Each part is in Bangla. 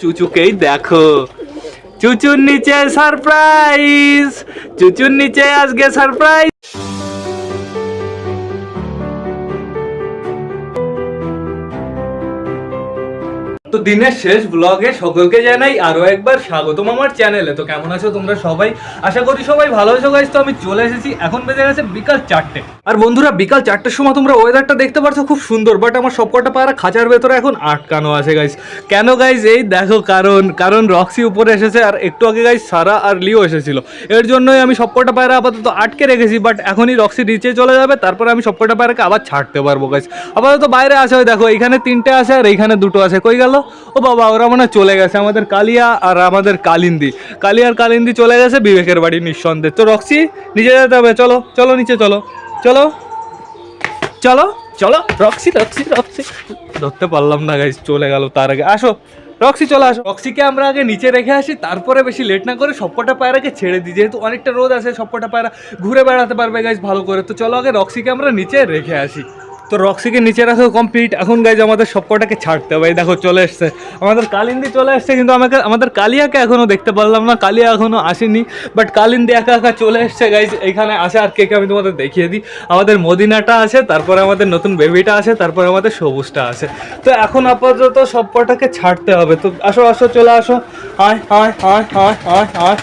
চুচুকেই দেখো। চুচুর নিচে সারপ্রাইজ চুচুর নিচে আজকে সারপ্রাইজ তো দিনের শেষ ব্লগে সকলকে জানাই আরও একবার স্বাগতম আমার চ্যানেলে। তো কেমন আছো তোমরা সবাই? আশা করি সবাই ভালো আছো গাইজ তো আমি চলে এসেছি। এখন বেজে গেছে বিকাল চারটে। আর বন্ধুরা, বিকাল চারটের সময় তোমরা ওয়েদারটা দেখতে পাচ্ছ খুব সুন্দর বাট আমার সবকটা পায়রা খাঁচার ভেতরে এখন আটকানো আছে গাইজ কেন গাইজ এই দেখো কারণ কারণ রক্সি উপরে এসেছে আর একটু আগে গাইজ সারা আর লিও এসেছিল। এর জন্যই আমি সবকটা পায়রা আপাতত আটকে রেখেছি বাট এখনই রক্সি নিচে চলে যাবে, তারপরে আমি সবকটা পায়রাকে আবার ছাড়তে পারব গাইজ আপাতত বাইরে আছে দেখো এখানে তিনটে আছে আর এইখানে দুটো আছে। কই গেল? ও বাবা, ওরা মনে চলে গেছে, আমাদের কালিয়া আর আমাদের কালিন্দি। কালিয়া আর কালিন্দি চলে গেছে, বিবেকের বাড়ি নিঃসন্দেহ। তো রক্সি নিচে যেতে হবে, চলো চলো নিচে, চলো চলো চলো চলো, রক্সি রক্সি রক্সি। ধরতে পারলাম না গাইজ চলে গেল তার আগে। আসো, রক্সি, চলে আসো। রক্সিকে আমরা আগে নিচে রেখে আসি, তারপরে বেশি লেট না করে সবকটা পায়রাকে ছেড়ে দিই। যেহেতু অনেকটা রোদ আছে, সবকটা পায়রা ঘুরে বেড়াতে পারবে গাইজ ভালো করে। তো চলো আগে রক্সিকে আমরা নিচে রেখে আসি। তো রক্সিকে নিচে রাখা কমপ্লিট এখন গাইজ আমাদের সবকটাকে ছাড়তে হবে। দেখো, চলে এসছে। আমাদের কালিন্দি চলে এসছে, কিন্তু আমাকে, আমাদের কালিয়াকে এখনও দেখতে পারলাম না। কালিয়া এখনও আসেনি বাট কালিন্দি একা একা চলে এসছে গাইজ এখানে আসে, আর কে কে আমি তোমাদের দেখিয়ে দিই। আমাদের মদিনাটা আছে, তারপরে আমাদের নতুন বেবিটা আছে, তারপরে আমাদের সবুজটা আছে। তো এখন আপাতত সবকটাকে ছাড়তে হবে। তো আসো আসো, চলে আসো। আয় আয় আয় আয় আয় আয়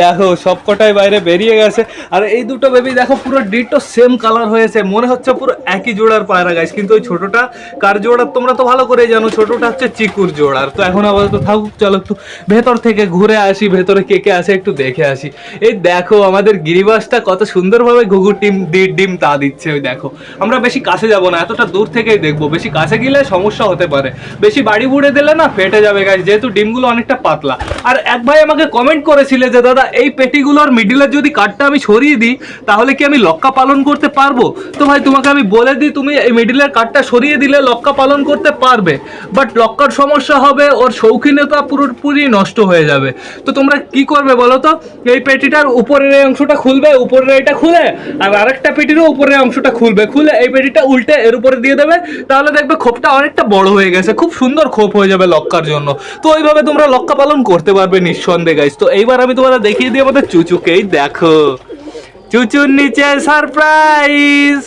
দেখো, সবকটাই বাইরে বেরিয়ে গেছে। আর এই দুটো বেবি দেখো, পুরো ডিটো সেম কালার হয়েছে। মনে হচ্ছে পুরো একই জোড়ার পায়রা গাছ কিন্তু ওই ছোটটা কার জোড়ার তোমরা তো ভালো করে জানো, ছোটটা হচ্ছে চিকুর জোড়ার তো এখন আপাতত থাকুক চলো একটু ভেতর থেকে ঘুরে আসি, ভেতরে কে কে আছে একটু দেখে আসি। এই দেখো, আমাদের গিরিবাসটা কত সুন্দরভাবে ঘুঘু টিম ডিম তা দিচ্ছে, ওই দেখো। আমরা বেশি কাছে যাব না, এতটা দূর থেকেই দেখব। বেশি কাছে গেলে সমস্যা হতে পারে। বেশি বাড়ি বুড়ে দিলে না, ফেটে যাবে গাছ যেহেতু ডিমগুলো অনেকটা পাতলা। আর এক ভাই আমাকে কমেন্ট করেছিলে যে দাদা, এই পেটিগুলোর মিডিলের যদি কাঠটা আমি সরিয়ে দিই, তাহলে কি আমি লক্কা পালন করতে পারব? তো ভাই, তোমাকে আমি বলে দিই, তুমি এই মিডিলের কাঠটা সরিয়ে দিলে লক্কা পালন করতে পারবে। বাট লক্কার সমস্যা হবে, ওর শৌখিনতা পুরোপুরি নষ্ট হয়ে যাবে। তো তোমরা কি করবে বলো তো? এই পেটিটার উপরের এই অংশটা খুলবে, উপরের এটা খুলে, আর আরেকটা পেটিরও উপরের অংশটা খুলবে। খুলে এই পেটিটা উল্টে এর উপরে দিয়ে দেবে, তাহলে দেখবে খোপটা অনেকটা বড় হয়ে গেছে। খুব সুন্দর খোপ হয়ে যাবে লক্কার জন্য। তো ওইভাবে তোমরা লক্কা পালন করতে পারবে নিঃসন্দেহে গাইস তো এইবার আমি তোমাদের দেখিয়ে দিই আমাদের চুচুকেই দেখো চুচুর নিচে সারপ্রাইজ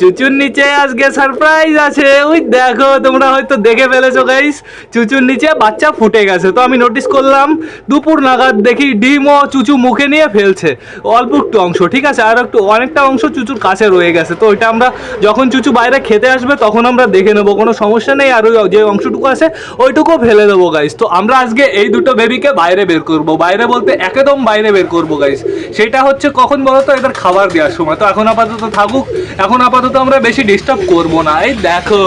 চুচুর নিচে আজকে সারপ্রাইজ আছে। ওই দেখো, তোমরা হয়তো দেখে ফেলেছো গাইস চুচুর নিচে বাচ্চা ফুটে গেছে। তো আমি নোটিস করলাম, দুপুর নাগাদ দেখি ডিম ও চুচু মুখে নিয়ে ফেলছে। অল্প একটু অংশ, ঠিক আছে? আর একটু অনেকটা অংশ চুচুর কাছে রয়ে গেছে। তো ওইটা আমরা যখন চুচু বাইরে খেতে আসবে, তখন আমরা দেখে নেব, কোনো সমস্যা নেই। আর ওই যে অংশটুকু আছে ওইটুকু ফেলে দেবো গাইস তো আমরা আজকে এই দুটো বেবিকে বাইরে বের করব। বাইরে বলতে একদম বাইরে বের করব গাইস সেটা হচ্ছে কখন বলো তো এদের খাবার দেওয়ার সময়। তো এখন আপাতত থাকুক, এখন আপাতত আমরা বেশি ডিস্টার্ব করব না। এই দেখো।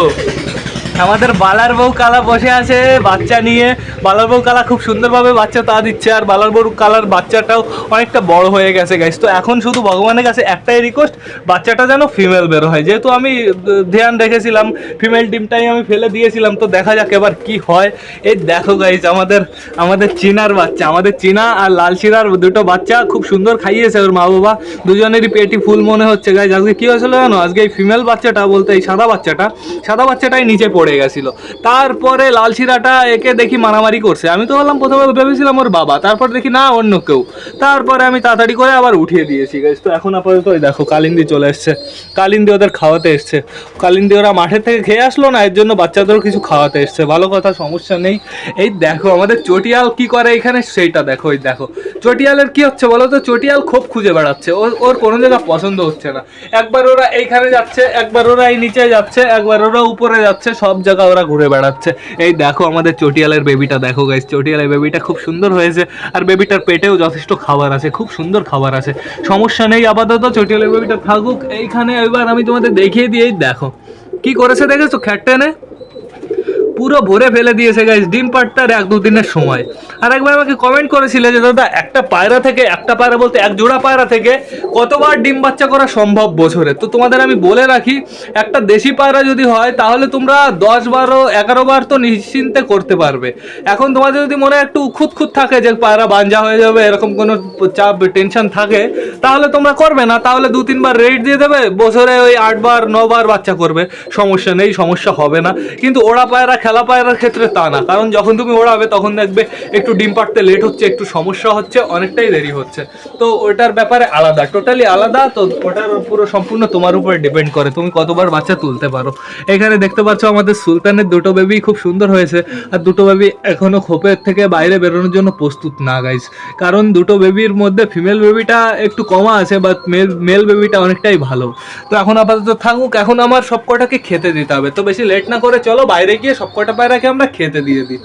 আমাদের বালার বউ কালা বসে আছে বাচ্চা নিয়ে। বালার বউ কালা খুব সুন্দরভাবে বাচ্চা তা দিচ্ছে, আর বালার বউ কালার বাচ্চাটাও অনেকটা বড় হয়ে গেছে গাইস তো এখন শুধু ভগবানের কাছে একটাই রিকোয়েস্ট বাচ্চাটা যেন ফিমেল বের হয়। যেহেতু আমি ধ্যান রেখেছিলাম ফিমেল ডিমটাই আমি ফেলে দিয়েছিলাম, তো দেখা যাক এবার কি হয়। এই দেখো গাইস আমাদের আমাদের চিনার বাচ্চা, আমাদের চীনা আর লাল চিনার দুটো বাচ্চা খুব সুন্দর খাইয়েছে ওর মা বাবা দুজনেরই পেটি ফুল মনে হচ্ছে গাইস আজকে কি হয়েছিল জানো? আজকে এই ফিমেল বাচ্চাটা বলতে এই সাদা বাচ্চাটা, সাদা বাচ্চাটাই নিচে পড়ে গেছিল। তারপরে লাল শিরাটা একে দেখি মারামারি করছে। আমি তো বললাম প্রথমে ভেবেছিলাম ওর বাবা, তারপর দেখি না, অন্য কেউ। তারপরে আমি তাড়াতাড়ি করে আবার উঠিয়ে দিয়েছি গাইস তো এখন আপাতত ওই দেখো, কালিন্দি চলে এসছে। কালিন্দি ওদের খাওয়াতে এসছে। কালিন্দি ওরা মাঠের থেকে খেয়ে আসলো না, এর জন্য বাচ্চাদেরও কিছু খাওয়াতে এসছে। ভালো কথা, সমস্যা নেই। এই দেখো, আমাদের চটিয়াল কি করে এখানে, সেইটা দেখো ওই দেখো। চটিয়ালের কি হচ্ছে বলো তো? চটিয়াল খুব খুঁজে বেড়াচ্ছে। ওর ওর কোনো জায়গা পছন্দ হচ্ছে না। একবার ওরা এইখানে যাচ্ছে, একবার ওরা এই নিচে যাচ্ছে, একবার ওরা উপরে যাচ্ছে, সব জায়গা ওরা ঘুরে বেড়াচ্ছে। এই দেখো আমাদের চটিয়ালের বেবিটা দেখো গাইস চটিয়ালের বেবিটা খুব সুন্দর হয়েছে। আর বেবিটার পেটেও যথেষ্ট খাবার আছে, খুব সুন্দর খাবার আছে। সমস্যা নেই, আপাতত চটিয়ালের বেবিটা থাকুক। এইখানে এবার আমি তোমাদের দেখিয়ে দিয়েই দেখো। কি করেছে দেখেছ? খ্যাট টেনে পুরো ভরে ফেলে দিয়েছে গাইজ ডিম আর এক দু দিনের সময়। আর একবার আমাকে কমেন্ট করেছিলে যে, দাদা, একটা পায়রা থেকে একটা পায়রা বলতে এক জোড়া পায়রা থেকে কতবার ডিম বাচ্চা করা সম্ভব বছরে? তো তোমাদের আমি বলে রাখি, একটা দেশি পায়রা যদি হয়, তাহলে তোমরা দশ বারো, এগারো বার তো নিশ্চিন্তে করতে পারবে। এখন তোমাদের যদি মনে একটু খুঁত খুঁত থাকে যে, পায়রা বাঞ্জা হয়ে যাবে, এরকম কোনো চাপ টেনশন থাকে, তাহলে তোমরা করবে না। তাহলে দু, তিনবার রেট দিয়ে দেবে, বছরে ওই আটবার, নবার বাচ্চা করবে। সমস্যা নেই, সমস্যা হবে না। কিন্তু ওরা পায়রা খেলা পায়রার ক্ষেত্রে তা না। কারণ যখন তুমি ওড়াবে, তখন দেখবে একটু ডিম পাড়তে লেট হচ্ছে, একটু সমস্যা হচ্ছে, অনেকটাই দেরি হচ্ছে। তো ওটার ব্যাপারে আলাদা টোটালি আলাদা। তো ওটার পুরো সম্পূর্ণ তোমার উপরে ডিপেন্ড করে। তুমি কতবার বাচ্চা তুলতে পারো। এখানে দেখতে পাচ্ছ আমাদের সুলতানের দুটো বেবি খুব সুন্দর হয়েছে। আর দুটো বেবি এখনও খোপের থেকে বাইরে বেরোনোর জন্য প্রস্তুত না গাইস কারণ দুটো বেবির মধ্যে ফিমেল বেবিটা একটু কমা আছে বাট মেল মেল বেবিটা অনেকটাই ভালো। তো এখন আপাতত থাকুক, এখন আমার সব কটাকে খেতে দিতে হবে। তো বেশি লেট না করে চলো বাইরে গিয়ে সব কটা পায়রাকে আমরা খেতে দিয়ে দিই?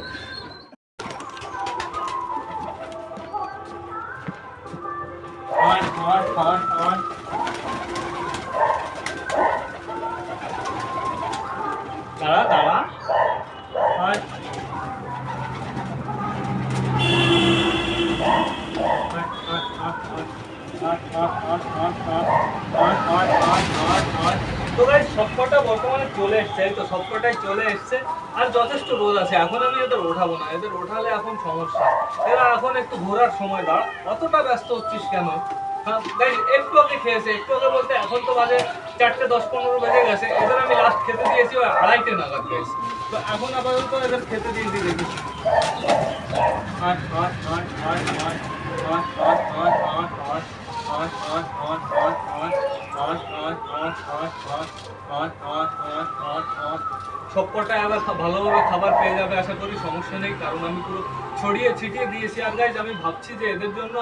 ওঠালে এখন সমস্যা। এরা এখন একটু ঘোরার সময় দাঁড়া। অতটা ব্যস্ত হচ্ছিস কেন? হ্যাঁ, একটু আগে খেয়েছে একটু আগে বলতে এখন তো বাজে চারটে দশ পনেরো বেজে গেছে। এদের আমি লাস্ট খেতে দিয়েছি আড়াইটে নাগাদ guys। তো এখন আপাতত এদের খেতে দিয়েছি দেখি। ভালোভাবে খাবার পেয়ে যাবে, আশা করি সমস্যা নেই, কারণ আমি পুরো ছড়িয়ে ছিটিয়ে দিয়েছি। আর গাইজ আমি ভাবছি যে এদের জন্য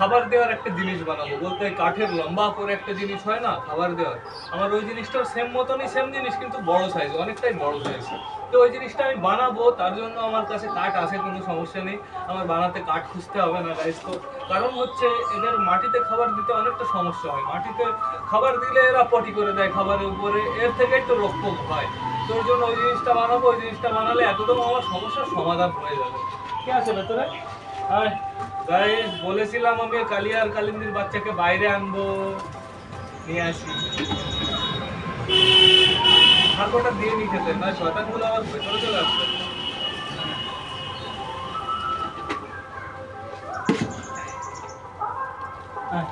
খাবার দেওয়ার একটা জিনিস বানাবো। বলতে কাঠের লম্বা করে একটা জিনিস হয় না, খাবার দেওয়ার। আমার ওই জিনিসটাও সেম মতনই সেম জিনিস, কিন্তু বড় সাইজ অনেকটাই বড় সাইজ তো ওই জিনিসটা আমি বানাবো, তার জন্য আমার কাছে কাঠ আছে, কোনো সমস্যা নেই। আমার বানাতে কাঠ খুঁজতে হবে না গাইজ তো কারণ হচ্ছে এদের মাটিতে খাবার দিতে অনেকটা সমস্যা হয়। মাটিতে খাবার দিলে এরা পটি করে দেয় খাবারের উপরে, এর থেকে একটু রোগপোক হয়। তো ওই জন্য ওই জিনিসটা বানাবো, ওই জিনিসটা বানালে একদম আমার সমস্যার সমাধান হয়ে যাবে। কি আছে ভেতরে? বলেছিলাম আমি কালিয়ার কালিন্দির বাচ্চাকে বাইরে আনব, নিয়ে আসি। কটা দিয়ে নি খেতে না, শয়তানগুলো আবার ভেতরে চলে আসবে। হ্যাঁ।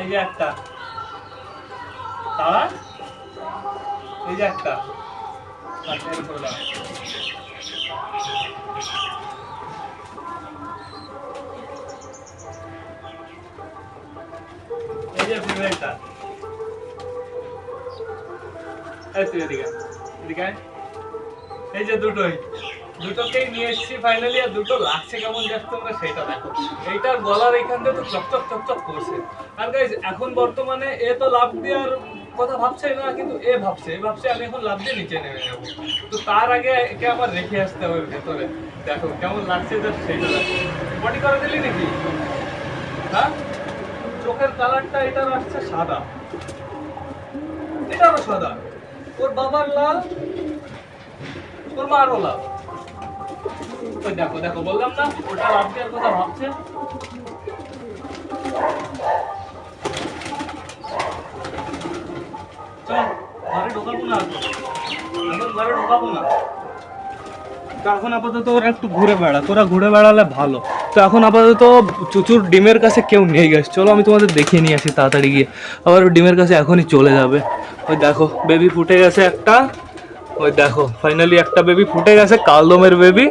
এই যে একটা। দাঁড়া। এই যে একটা। এই যে দুটোই। দুটোকেই নিয়ে এসেছি ফাইনালি আর দুটো লাগছে কেমন জাস্ট তোমরা সেটা দেখো। এইটার গলার এখান থেকে তো চকচক চকচক করছে। আর এখন বর্তমানে এ তো লাভ দেওয়ার কথা ভাবছে না, কিন্তু এ ভাবছে এ ভাবছে, আমি এখন লাভ দিয়ে নিচে নেমে যাব। তো তার আগে একে আবার রেখে আসতে হবে ভেতরে। দেখো, কেমন লাগছে জাস্ট সেইটা বডি করে দিলি নাকি? হ্যাঁ? চোখের কালারটা এটার আসছে সাদা। এটারও সাদা। ওর বাবার লাল, ওর মারও লাল। দেখো দেখো, বললাম না, ওটা লাভ কথা ভাবছে চল ঘরে এখন। তো এখন আপাতত ওরা একটু ঘুরে বেড়া তোরা ঘুরে বেড়ালে ভালো। তো এখন আপাতত চুচুর ডিমের কাছে কেউ নেই গেছে চলো আমি তোমাদের দেখিয়ে নিয়ে আসি তাড়াতাড়ি গিয়ে। আবার ডিমের কাছে এখনই চলে যাবে। ওই দেখো বেবি ফুটে গেছে একটা। ওই দেখো ফাইনালি একটা বেবি ফুটে গেছে, কালদমের বেবি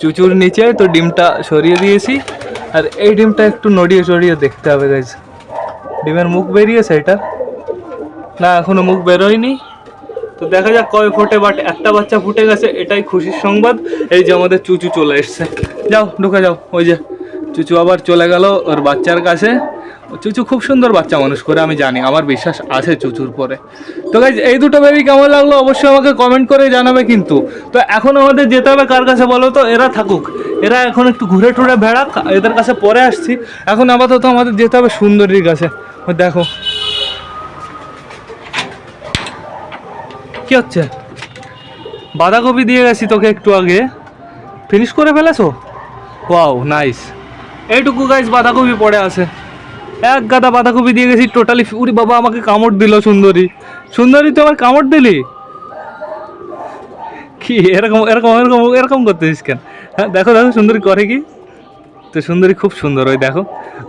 চুচুর নিচে, তো ডিমটা সরিয়ে দিয়েছি। আর এই ডিমটা একটু নড়িয়ে চড়িয়ে দেখতে হবে গাইজ ডিমের মুখ বেরিয়েছে এটা? না, এখনও মুখ বেরোয়নি। তো দেখা যাক কবে ফোটে বাট একটা বাচ্চা ফুটে গেছে, এটাই খুশির সংবাদ। এই যে আমাদের চুচু চলে এসছে। যাও, ঢুকে যাও, ওই যে চুচু আবার চলে গেল ওর বাচ্চার কাছে। চুচু খুব সুন্দর বাচ্চা মানুষ করে, আমি জানি, আমার বিশ্বাস আছে চুচুর পরে। তো গাইজ এই দুটো বেবি কেমন লাগল অবশ্যই আমাকে কমেন্ট করে জানাবে কিন্তু। তো এখন আমাদের যেতে হবে কার কাছে বলো তো? এরা থাকুক। এরা এখন একটু ঘুরে টুরে বেড়াক, এদের কাছে পরে আসছি। এখন আপাতত আমাদের যেতে হবে সুন্দরীর কাছে। দেখো কি হচ্ছে? বাঁধাকপি দিয়ে গেছি তোকে একটু আগে। ফিনিশ করে ফেলেছো? ওয়াও নাইস এইটুকু গাইস বাঁধাকপি পড়ে আছে। এক গাদা বাঁধাকপি দিয়ে গেছি টোটালি উরি বাবা, আমাকে কামড় দিল সুন্দরী। সুন্দরী তো আমার কামড় দিলি? কি, এরকম এরকম এরকম এরকম করতেছিস কেন? হ্যাঁ দেখো দেখো, সুন্দরী করে কি? তো সুন্দরী খুব সুন্দর, ওই দেখো।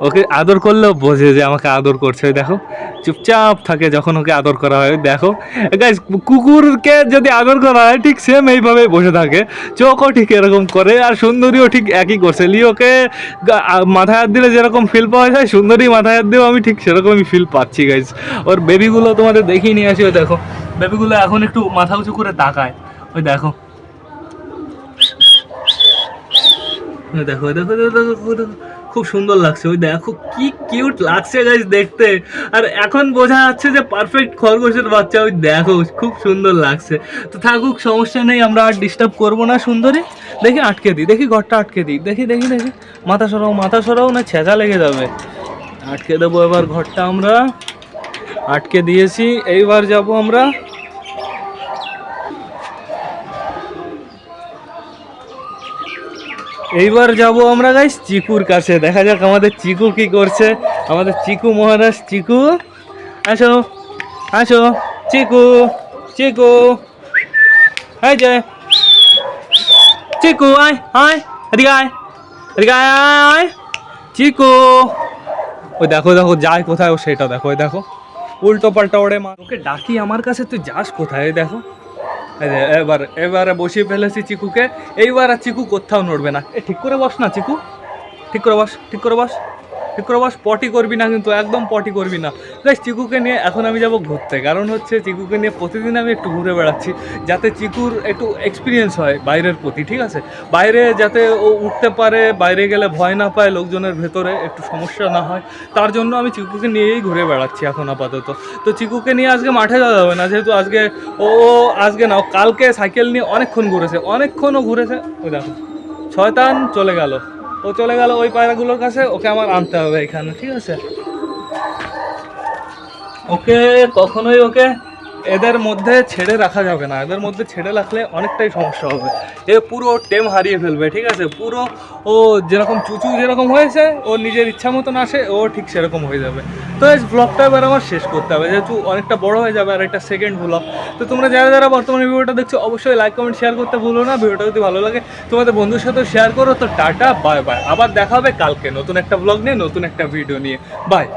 ওকে আদর করলেও বোঝে যে আমাকে আদর করছে, ওই দেখো। চুপচাপ থাকে যখন ওকে আদর করা হয় দেখো। গাইস কুকুরকে যদি আদর করা হয়, ঠিক সেম এইভাবে বসে থাকে। চোখও ঠিক এরকম করে, আর সুন্দরীও ঠিক একই করছে। লিওকে মাথায় হাত দিলে যেরকম ফিল পাওয়া যায়, সুন্দরী মাথায় হাত দিলেও আমি ঠিক সেরকমই ফিল পাচ্ছি গাইস ওর বেবিগুলো তোমাদের দেখিয়ে নিয়ে আসি, ওই দেখো। বেবিগুলো এখন একটু মাথা উঁচু করে তাকায়, ওই দেখো। ওই দেখো দেখো দেখো, দেখো, খুব সুন্দর লাগছে। ওই দেখো কি কিউট লাগছে গাইস দেখতে। আর এখন বোঝা যাচ্ছে যে পারফেক্ট খরগোশের বাচ্চা ওই দেখো খুব সুন্দর লাগছে। তো থাকুক সমস্যা নেই আমরা আর ডিস্টার্ব করব না সুন্দরী। দেখি আটকে দিই দেখি ঘরটা আটকে দিই। দেখি দেখি দেখি। মাথা সরাও মাথা সরাও না ছেঁচা লেগে যাবে। আটকে দেবো এবার ঘরটা আমরা। আটকে দিয়েছি এইবার যাব আমরা। এইবার যাব আমরা গাইস চিকুর কাছে। দেখা যাক আমাদের চিকু কি করছে। আমাদের চিকু মহারাজ চিকু। আসো আসো। চিকু চিকু। এই যে। চিকু আয় আয় এদিকে আয় এদিকে আয় আয়, চিকু। ও দেখো দেখো যায় কোথায় ও সেটা দেখো দেখো। উল্টো পাল্টা ওড়ে মা ওকে ডাকি আমার কাছে তুই যাস কোথায়? দেখো। এবার, এবারে বসিয়ে ফেলেছি চিকুকে। এইবার আর চিকু কোথাও নড়বে না। এ, ঠিক করে বস না, চিকু। ঠিক করে বস, ঠিক করে বস। ঠিক করে বস পটি করবি না কিন্তু একদম পটি করবি না। গাইস চিকুকে নিয়ে এখন আমি যাব ঘুরতে। কারণ হচ্ছে চিকুকে নিয়ে প্রতিদিন আমি একটু ঘুরে বেড়াচ্ছি, যাতে চিকুর একটু এক্সপিরিয়েন্স হয় বাইরের প্রতি, ঠিক আছে? বাইরে যাতে ও উঠতে পারে, বাইরে গেলে ভয় না পায়, লোকজনের ভেতরে একটু সমস্যা না হয়, তার জন্য আমি চিকুকে নিয়েই ঘুরে বেড়াচ্ছি এখন আপাতত। তো চিকুকে নিয়ে আজকে মাঠে যাওয়া যাবে না, যেহেতু আজকে ও আজকে না কালকে সাইকেল নিয়ে অনেকক্ষণ ঘুরেছে, অনেকক্ষণও ঘুরেছে, ওই দেখো, শয়তান চলে গেল। ও চলে গেল ওই পায়রাগুলোর কাছে, ওকে আমার আনতে হবে এখানে, ঠিক আছে? ওকে, কখনোই ওকে এদের মধ্যে ছেড়ে রাখা যাবে না। এদের মধ্যে ছেড়ে রাখলে অনেকটাই সমস্যা হবে। এ পুরো টেম হারিয়ে ফেলবে, ঠিক আছে? পুরো ও যেরকম চুচু যেরকম হয়েছে, ও নিজের ইচ্ছা মতন আসে, ও ঠিক সেরকম হয়ে যাবে। তো এই ব্লগটা এবার আমার শেষ করতে হবে, যেহেতু অনেকটা বড় হয়ে যাবে আর একটা সেকেন্ড ব্লগ তো তোমরা যারা যারা বর্তমানে ভিডিওটা দেখছ, অবশ্যই লাইক কমেন্ট শেয়ার করতে ভুলো না। ভিডিওটা যদি ভালো লাগে, তোমাদের বন্ধুর সাথে শেয়ার করো। তো টাটা বাই বাই আবার দেখা হবে কালকে নতুন একটা ব্লগ নিয়ে, নতুন একটা ভিডিও নিয়ে। বাই